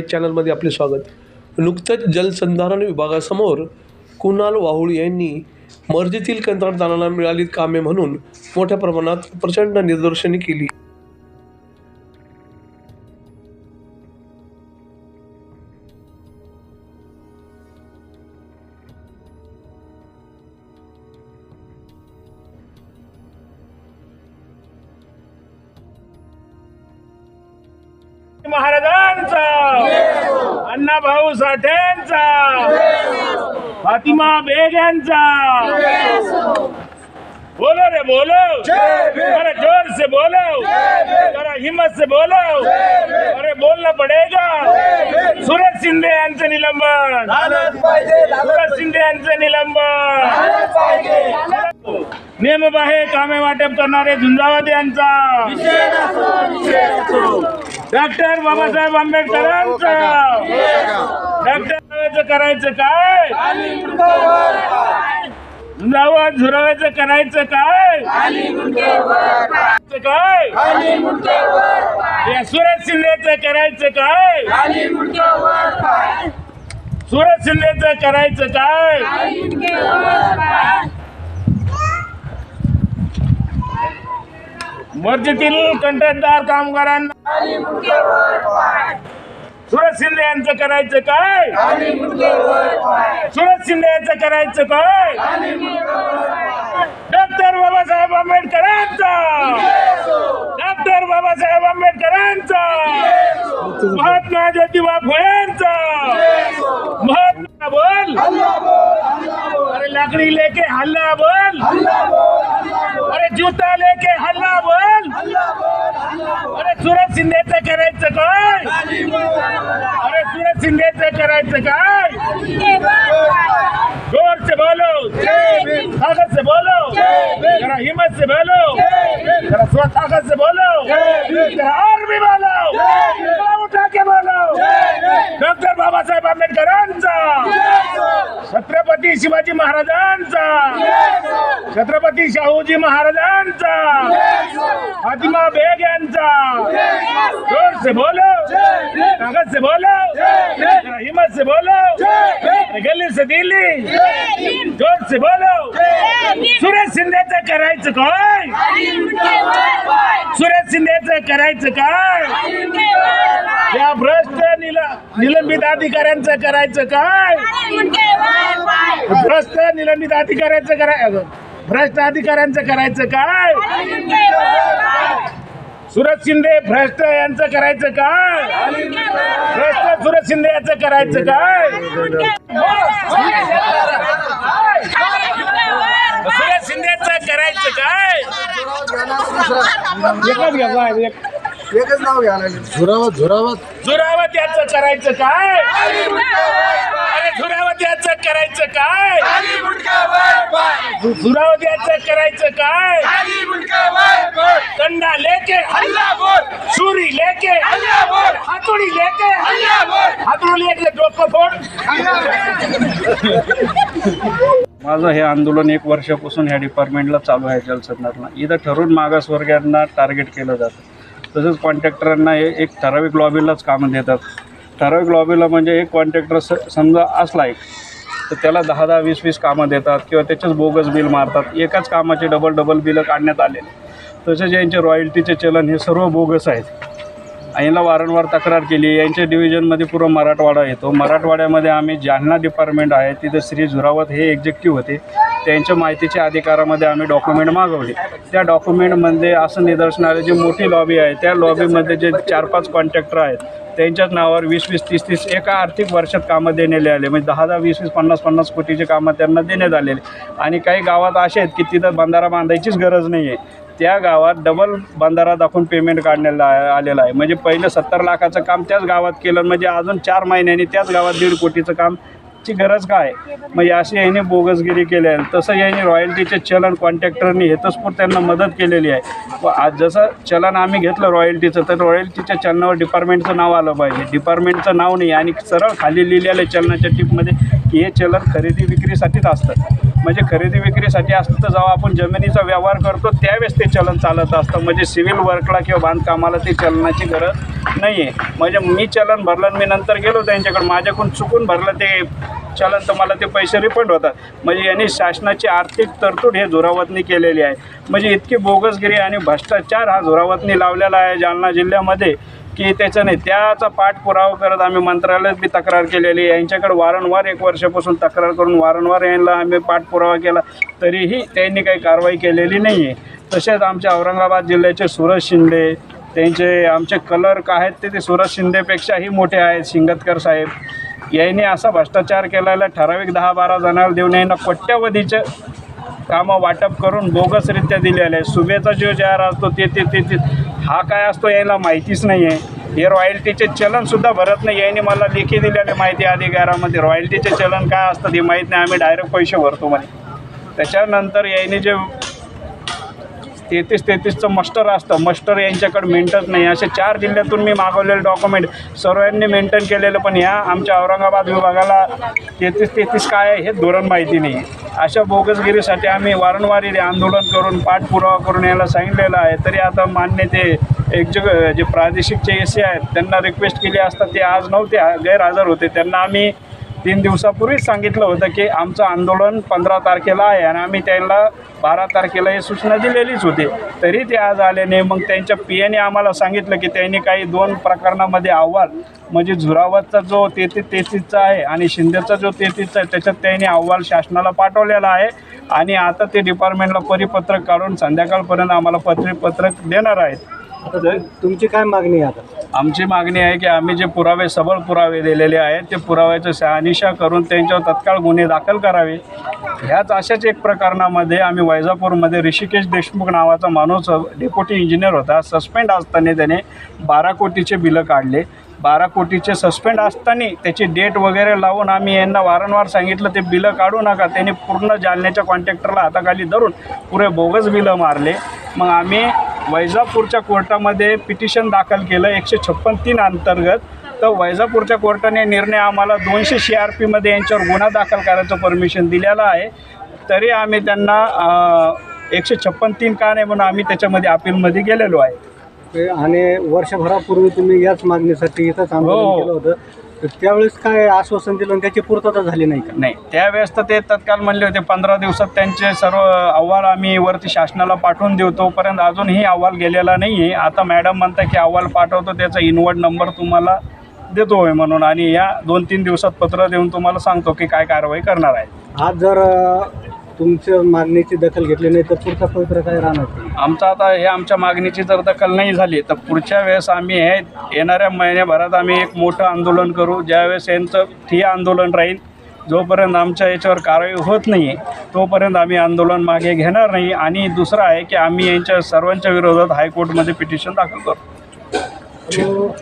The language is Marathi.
पेज चॅनलमध्ये आपले स्वागत. नुकतंच जलसंधारण विभागासमोर कुणाल वाहुळ यांनी मर्जीतील कंत्राटदारांना मिळाली कामे म्हणून मोठ्या प्रमाणात प्रचंड निदर्शने केली. महाराजांचा अण्णाभाऊ साठेंचा. फातिमा बेग यांचा बोलो रे बोलो. अरे जोर से बोलो. जरा हिम्मत से बोलो. अरे बोलना पडेगा. सूरज शिंदे यांचं निलंबन. सूरज शिंदे यांचं निलंबन. नियमबाह्य कामे वाटप करणारे झुंजावत यांचा. डॉक्टर बाबासाहेब आंबेडकरांचा डॉक्टर करायचं काय झुंजावत झुरवायचं करायचं काय काय सुरज शिंदेचं करायचं काय सुरज शिंदेचं करायचं काय मर्जीतील कंत्राटदार कामगारांना सुरज शिंदे यांचं करायचं काय? सुरज शिंदे यांचं करायचं काय? डॉक्टर बाबासाहेब आंबेडकरांचा! डॉक्टर बाबासाहेब आंबेडकरांचा! महात्मा ज्योतिबा फुलेंचा! महात्मा बोल! अरे लाकडी लेके हल्ला बोल. अरे जूता लेके हल्ला शिंदेच करायचं काय? अरे सुरज शिंदेच करायचं काय? जोर से बोलो. ताकत से बोलो. जरा हिम्मत से बोलो. जरा स्व ताकत से बोलो. जरा और भी बोलो. उठा के बोलो. डॉक्टर बाबासाहेब आंबेडकरांचा. छत्रपती शिवाजी महाराजांचा. छत्रपती शाहूजी महाराजांचा. फातिमा बेग यांचा. जोर से बोलो ताकत से बोलो हिम्मत से बोलो गल्ली गली से दिल्ली. जोर से बोलो सुरेश शिंदेचं करायचं काय? सुरेश शिंदेचं करायचं काय? या भ्रष्ट निल निलंबित अधिकाऱ्यांचं करायचं काय? भ्रष्ट निलंबित अधिकाऱ्यांचं करायचं भ्रष्ट अधिकाऱ्यांचं करायचं काय? सुरज शिंदे भ्रष्ट यांचं करायचं काय? भ्रष्ट सुरज शिंदे यांचं करायचं काय? सुरज शिंदेचं करायचं काय? एकच घ्या एकच नाव घ्यायला लागले. झुरावत झुरावत. झुरावत याचं करायचं काय? अरे झुरावत याचं करायचं काय? झुरावत याचं करायचं काय? कंडा लेके हल्ला बोल सुरी लेके हल्ला बोल हातोडी लेके हल्ला बोल हातोडी लेके डोकं फोड. माझं हे आंदोलन एक वर्षापासून ह्या डिपार्टमेंटला चालू आहे जलसंधारणला इथं ठरवून मागासवर्गीयांना टार्गेट केलं जातं. तसंच कॉन्ट्रॅक्टरांना हे एक ठराविक लॉबीलाच कामं देतात. ठराविक लॉबीला म्हणजे एक कॉन्ट्रॅक्टर स समजा असला एक तर त्याला दहा दहा वीस वीस कामं देतात किंवा त्याच्याच बोगस बिल मारतात. एकाच कामाचे डबल डबल बिलं काढण्यात आलेले. तसेच यांचे रॉयल्टीचे चलन हे सर्व बोगस आहेत. यांना वारंवार तक्रार केली. यांच्या डिव्हिजनमध्ये पूर्ण मराठवाडा येतो. मराठवाड्यामध्ये आम्ही जालना डिपार्टमेंट आहे. तिथं श्री झुरावत हे एक्झिक्टिव्ह होते. त्यांच्या माहितीच्या अधिकारामध्ये आम्ही डॉक्युमेंट मागवले. त्या डॉक्युमेंटमध्ये असं निदर्शन आलं जी मोठी लॉबी आहे त्या लॉबीमध्ये जे चार पाच कॉन्ट्रॅक्टर आहेत त्यांच्याच नावावर वीस वीस तीस तीस एका आर्थिक वर्षात कामं देण्यात आले. म्हणजे दहा दहा वीस वीस पन्नास पन्नास कोटीचे कामं त्यांना देण्यात आलेले. आणि काही गावात असे आहेत की तिथं बंधारा बांधायचीच गरज नाही आहे त्या गावात डबल बंधारा दाखवून पेमेंट काढण्याला आलेलं आहे. म्हणजे पहिलं सत्तर लाखाचं काम त्याच गावात केलं म्हणजे अजून चार महिन्यांनी त्याच गावात दीड कोटीचं काम ची गरज काय? मग याशी याने बोगसगिरी केली आहे. तसं याने रॉयल्टीचे चलन कॉन्ट्रॅक्टरनी हेतस्फूर त्यांना मदत केलेली आहे. व आज जसं चलन आम्ही घेतलं रॉयल्टीचं तर रॉयल्टीच्या चलनावर डिपार्टमेंटचं नाव आलं पाहिजे. डिपार्टमेंटचं नाव नाही आणि सरळ खाली लिहिलेलं चलनाच्या टिपमध्ये की हे चलन खरेदी विक्रीसाठीच असतं. म्हणजे खरेदी विक्रीसाठी असतं तर जेव्हा आपण जमिनीचा व्यवहार करतो त्यावेळेस ते चलन चालत असतं. म्हणजे सिव्हिल वर्कला किंवा बांधकामाला ते चलनाची गरज नाही आहे म्हणजे मी चलन भरलं आणि मी नंतर गेलो त्यांच्याकडे. माझ्याकडून चुकून भरलं ते चलन तर मला ते पैसे रिफंड होतात. म्हणजे यांनी शासनाची आर्थिक तरतूद हे झुरावतनी केलेली आहे. म्हणजे इतकी बोगसगिरी आणि भ्रष्टाचार हा झुरावतनी लावलेला आहे जालना जिल्ह्यामध्ये की त्याचं नाही त्याचा पाठपुरावा करत आम्ही मंत्रालयात बी तक्रार केलेली आहे. यांच्याकडे वारंवार एक वर्षापासून तक्रार करून वारंवार यांना आम्ही पाठपुरावा केला. तरीही त्यांनी काही कारवाई केलेली नाही आहे. तसेच आमच्या औरंगाबाद जिल्ह्याचे सुरज शिंदे त्यांचे आमचे कलर्क आहेत ते ते सुरज शिंदेपेक्षाही मोठे आहेत शिंगतकर साहेब. यांनी असा भ्रष्टाचार केलेला ठराविक दहा बारा जणांना देऊन यांना कोट्यवधीचे कामं वाटप करून बोगसरित्या दिलेले आहे सुभेचा जो जार असतो ते ते ते ते हा काय असतो याला माहितीच नाही आहे हे रॉयल्टीचे चलनसुद्धा भरत नाही. यांनी मला लेखी दिलेले माहिती अधिकारामध्ये. रॉयल्टीचे चलन काय असतं ते माहीत नाही. आम्ही डायरेक्ट पैसे भरतो म्हणे. त्याच्यानंतर यांनी जे तेहतीस तेहतीसचं मस्टर असतं. मस्टर यांच्याकडे मेंटच नाही. असे चार जिल्ह्यातून मी मागवलेले डॉक्युमेंट सर्वांनी मेंटेन केलेलं पण ह्या आमच्या औरंगाबाद विभागाला तेहतीस तेहतीस काय आहे हे धोरण माहिती नाही. अशा बोगसगिरीसाठी आम्ही वारंवार आंदोलन करून पाठपुरावा करून याला सांगितलेलं आहे. तरी आता मान्य ते एक जे जे प्रादेशिकचे एस आहेत त्यांना रिक्वेस्ट केली असता ते आज नव्हते गैरहजर होते. त्यांना आम्ही तीन दिवसापूर्वीच सांगितलं होतं की आमचं आंदोलन पंधरा तारखेला आहे आणि आम्ही त्यांना बारा तारखेला ही सूचना दिलेलीच होती. तरी ते आज आले नाही मग त्यांच्या पी एने आम्हाला सांगितलं की त्यांनी काही दोन प्रकरणामध्ये अहवाल म्हणजे झुरावतचा जो तेहतीस तेहतीसचा आहे आणि शिंदेचा जो तेहतीसचा आहे त्याच्यात त्यांनी अहवाल शासनाला पाठवलेला आहे आणि आता ते डिपार्टमेंटला परिपत्रक काढून संध्याकाळपर्यंत आम्हाला परिपत्रक देणार आहेत. आता तुमची काय मागणी आहे आता? आमची मागणी आहे की आम्ही जे पुरावे सबळ पुरावे दिलेले आहेत ते पुराव्याचं शहानिशा करून त्यांच्यावर तत्काळ गुन्हे दाखल करावे. ह्याच अशाच एक प्रकरणामध्ये आम्ही वैजापूरमध्ये ऋषिकेश देशमुख नावाचा माणूस डेप्युटी इंजिनियर होता. सस्पेंड असताना त्याने बारा कोटीचे बिलं काढले. बारा कोटीचे सस्पेंड असताना त्याची डेट वगैरे लावून आम्ही यांना वारंवार सांगितलं ते बिलं काढू नका. त्यांनी पूर्ण जालन्याच्या कॉन्ट्रॅक्टरला हाताखाली धरून पुरे बोगस बिलं मारले. मग आम्ही वैजापूरच्या कोर्टामध्ये पिटिशन दाखल केलं एकशे छप्पन तीन अंतर्गत. तर वैजापूरच्या कोर्टाने निर्णय आम्हाला दोनशे सी आर पीमध्ये यांच्यावर गुन्हा दाखल करायचं परमिशन दिलेलं आहे. तरी आम्ही त्यांना एकशे छप्पन तीन का नाही म्हणून आम्ही त्याच्यामध्ये अपीलमध्ये गेलेलो आहे. आणि वर्षभरापूर्वी तुम्ही याच मागणीसाठी इथंच आंदोलन हो. केलं होतं. तर त्यावेळेस काय आश्वासन दिलं आणि त्याची पूर्तता झाली नाही का? नाही त्यावेळेस तर ते तत्काल म्हणले होते पंधरा दिवसात त्यांचे सर्व अहवाल आम्ही वरती शासनाला पाठवून देऊ तोपर्यंत अजूनही अहवाल गेलेला नाही आहे आता मॅडम म्हणता की अहवाल पाठवतो त्याचा इनवर्ड नंबर तुम्हाला देतो आहे म्हणून आणि या दोन तीन दिवसात पत्र देऊन तुम्हाला सांगतो की काय कारवाई करणार आहे. आज जर अ, तुमच्या मागणीची दखल घेतली नाही तर पुढचा पवित्र काय राहणार? आमचं आता हे आमच्या मागणीची जर दखल नाही झाली तर पुढच्या वेळेस आम्ही हे येणाऱ्या महिन्याभरात आम्ही एक मोठं आंदोलन करू. ज्यावेळेस यांचं ठिय्या आंदोलन राहील जोपर्यंत आमच्या याच्यावर कारवाई होत नाही आहे तोपर्यंत आम्ही आंदोलन मागे घेणार नाही. आणि दुसरं आहे की आम्ही यांच्या सर्वांच्या विरोधात हायकोर्टमध्ये पिटिशन दाखल करू. तो